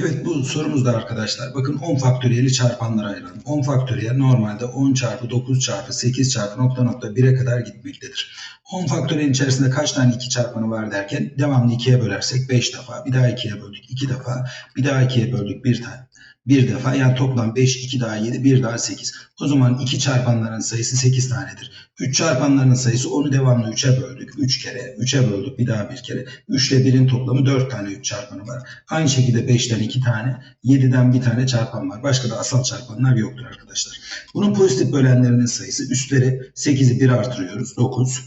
Evet bu sorumuzda arkadaşlar bakın 10 faktöriyeli çarpanlara ayıralım. 10 faktöriyel normalde 10 çarpı 9 çarpı 8 çarpı nokta nokta 1'e kadar gitmektedir. 10 faktöriyelin içerisinde kaç tane 2 çarpanı var derken devamlı 2'ye bölersek 5 defa bir daha 2'ye böldük 2 defa bir daha 2'ye böldük 1 tane. Bir defa yani toplam 5, 2 daha 7, 1 daha 8. O zaman 2 çarpanların sayısı 8 tanedir. 3 çarpanların sayısı onu devamlı 3'e böldük. 3 kere, 3'e böldük bir daha bir kere. 3 ile 1'in toplamı 4 tane 3 çarpanı var. Aynı şekilde 5'ten 2 tane, 7'den bir tane çarpan var. Başka da asal çarpanlar yoktur arkadaşlar. Bunun pozitif bölenlerinin sayısı üstleri 8'i 1 artırıyoruz. 9.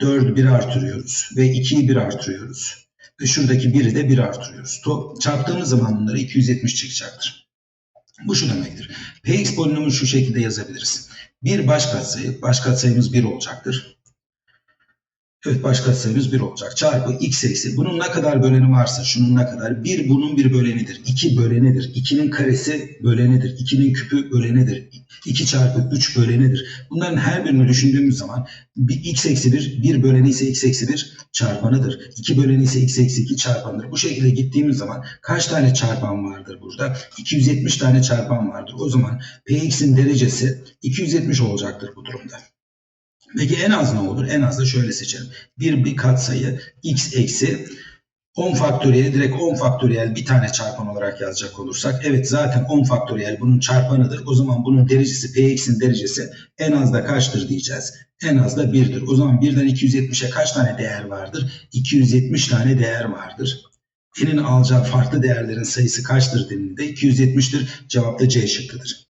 4'ü 1 artırıyoruz ve 2'yi 1 artırıyoruz. Ve şuradaki 1'i de 1 artırıyoruz. To çarptığımız zaman bunları 270 çıkacaktır. Bu şu demektir. Px polinomunu şu şekilde yazabiliriz. Bir baş katsayı, baş katsayımız 1 olacaktır. Evet baş katsayımız 1 olacak. Çarpı x eksi. Bunun ne kadar böleni varsa şunun ne kadar. 1 bunun bir bölenidir. 2 bölenidir. 2'nin karesi bölenidir. 2'nin küpü bölenidir. 2 çarpı 3 bölenidir. Bunların her birini düşündüğümüz zaman bir x eksi 1, 1 böleni ise x eksi 1 çarpanıdır. 2 böleni ise x eksi 2 çarpanıdır. Bu şekilde gittiğimiz zaman kaç tane çarpan vardır burada? 270 tane çarpan vardır. O zaman px'in derecesi 270 olacaktır bu durumda. Peki en az ne olur? En az da şöyle seçelim. Bir bir katsayı x eksi 10 faktöriyel direkt 10 faktöriyel bir tane çarpan olarak yazacak olursak evet zaten 10 faktöriyel bunun çarpanıdır. O zaman bunun derecesi px'in derecesi en az da kaçtır diyeceğiz. En az da 1'dir. O zaman 1'den 270'e kaç tane değer vardır? 270 tane değer vardır. N'in alacağı farklı değerlerin sayısı kaçtır dediğinde 270'tir. Cevap da C şıkkıdır.